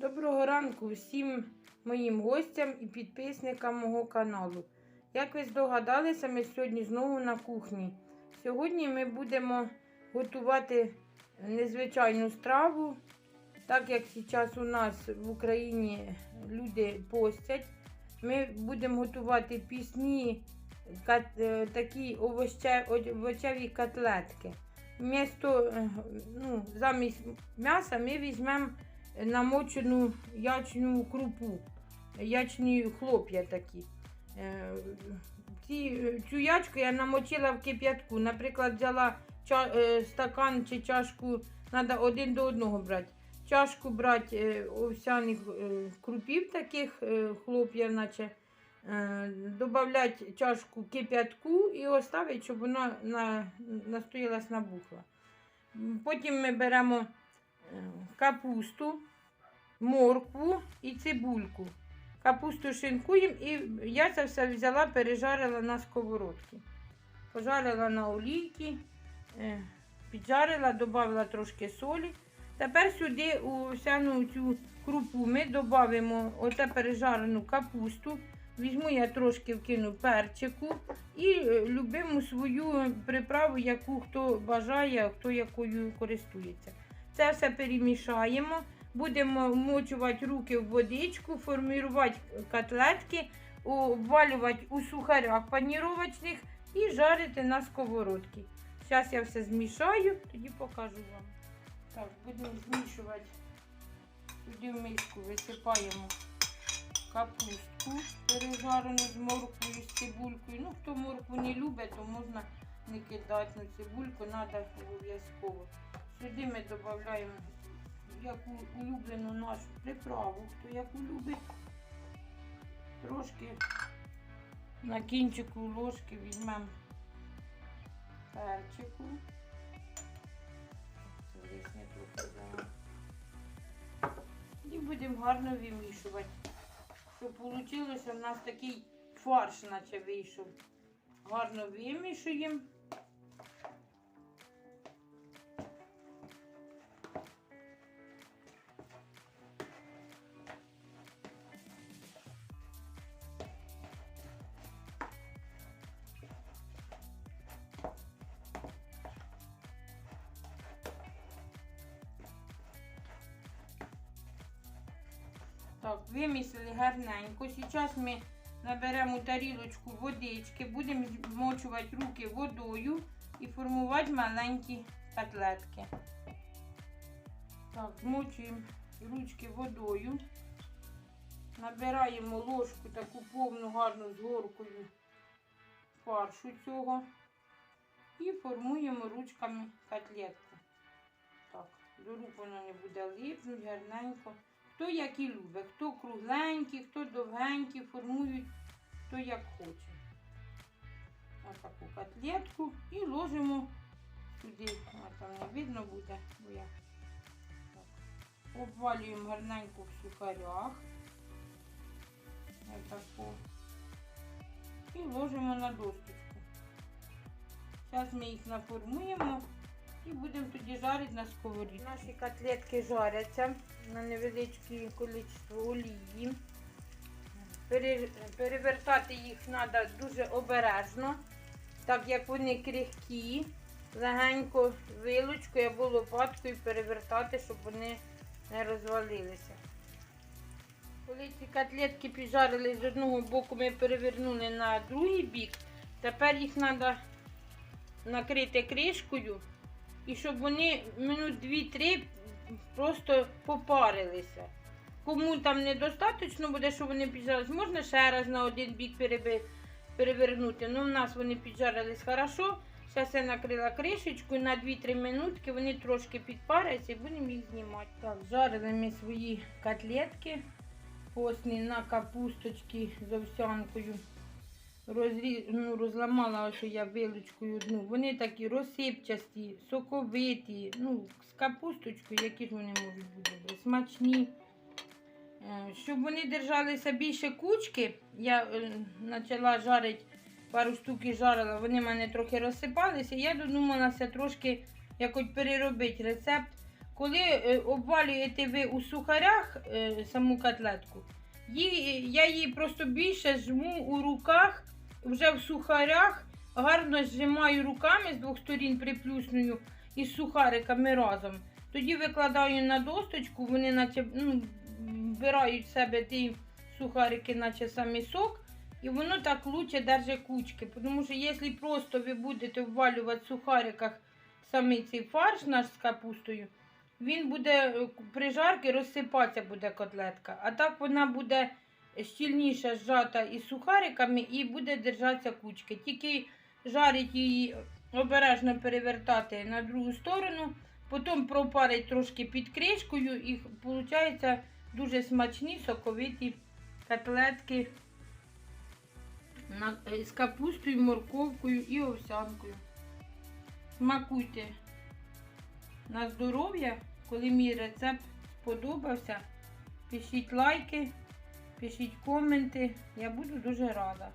Доброго ранку всім моїм гостям і підписникам мого каналу. Як ви здогадалися, ми сьогодні знову на кухні. Сьогодні ми будемо готувати незвичайну страву, так як зараз у нас в Україні люди постять. Ми будемо готувати пісні е, такі овочеві котлетки. Вмісто, е, ну, замість м'яса ми візьмемо намочену ячну крупу, ячні хлоп'я такі. Е, Ці, цю ячку я намочила в кип'ятку. Наприклад, взяла ча, е, стакан чи чашку, треба один до одного брати. Чашку брати е, овсяних крупів таких хлоп'я, наче. Добавляти чашку кип'ятку і оставити, щоб вона на, настоялась набухла. Потім ми беремо капусту, моркву і цибульку. Капусту шинкуємо і я це все взяла, пережарила на сковородці. Пожарила на олійці, е, піджарила, додала трошки солі. Тепер сюди у вся цю крупу ми додамо оце пережарену капусту. Візьму я трошки вкину перчику і е, любиму свою приправу, яку хто бажає, хто якою користується. Це все перемішаємо. Будемо вмочувати руки в водичку, формувати котлетки, обвалювати у сухарях паніровочних і жарити на сковородці. Зараз я все змішаю, тоді покажу вам. Так, будемо змішувати. Туди в миску висипаємо капустку пережарену з морквою, з цибулькою. Ну, хто моркву не любить, то можна не кидати. Ну, цибульку треба обов'язково. Сюди ми додаємо яку улюблену нашу приправу, хто яку любить. Трошки на кінчику ложки візьмемо перчику. І будемо гарно вимішувати. Щоб вийшло, у нас такий фарш, наче вийшов. Гарно вимішуємо. Так, вимісили гарненько. Зараз ми наберемо тарілочку водички, будемо змочувати руки водою і формувати маленькі котлетки. Так, змочуємо ручки водою. Набираємо ложку таку повну гарну з горкою фаршу цього. І формуємо ручками котлетку. Так, до рук воно не буде липнути, гарненько. Хто як і любить, хто кругленький, хто довгенький, формують, хто як хоче. Ось таку котлетку і ложимо сюди, там не видно буде, бо я так. обвалюємо гарненько в сухарях. Ось таку. І ложимо на досточку. Зараз ми їх наформуємо. І будемо тоді жарити на сковорідці. Наші котлетки жаряться на невеличке кількість олії. Перевертати їх треба дуже обережно, так як вони крихкі, легенько вилочкою або лопаткою перевертати, щоб вони не розвалилися. Коли ці котлетки піджарили з одного боку, ми перевернули на другий бік. Тепер їх треба накрити кришкою і щоб вони минут 2-3 просто попарилися. Кому там недостатньо буде, щоб вони піджарились, можна ще раз на один бік перевернути. Ну, у нас вони піджарились хорошо. Зараз я накрила кришечку і на 2-3 минутки, вони трошки підпаряться і будемо їх знімати. Так, жарили ми свої котлетки постні на капусточки з овсянкою розрі... ну, розламала ось я вилочкою одну. Вони такі розсипчасті, соковиті, ну, з капусточкою, які ж вони можуть бути смачні. Е, Щоб вони держалися більше кучки, я е, почала жарити, пару штук жарила, вони в мене трохи розсипалися. Я додумалася трошки якось переробити рецепт. коли е, обвалюєте ви у сухарях е, саму котлетку, я її просто більше жму у руках, вже в сухарях, гарно зжимаю руками з двох сторін приплюсную із сухариками разом. Тоді викладаю на досточку, вони наче ну, вбирають в себе ті сухарики, наче самий сок. І воно так лучше держить кучки. Тому що якщо просто ви будете ввалювати в сухариках самий цей фарш наш з капустою, він буде е, при жарці розсипатися буде котлетка. А так вона буде щільніше зжата із сухариками і буде держатися кучки. Тільки жарить її обережно перевертати на другу сторону, потім пропарить трошки під кришкою і виходить дуже смачні соковиті котлетки з капустою, морковкою і овсянкою. Смакуйте на здоров'я, коли мій рецепт сподобався. Пишіть лайки, пишіть коменти. Я буду дуже рада.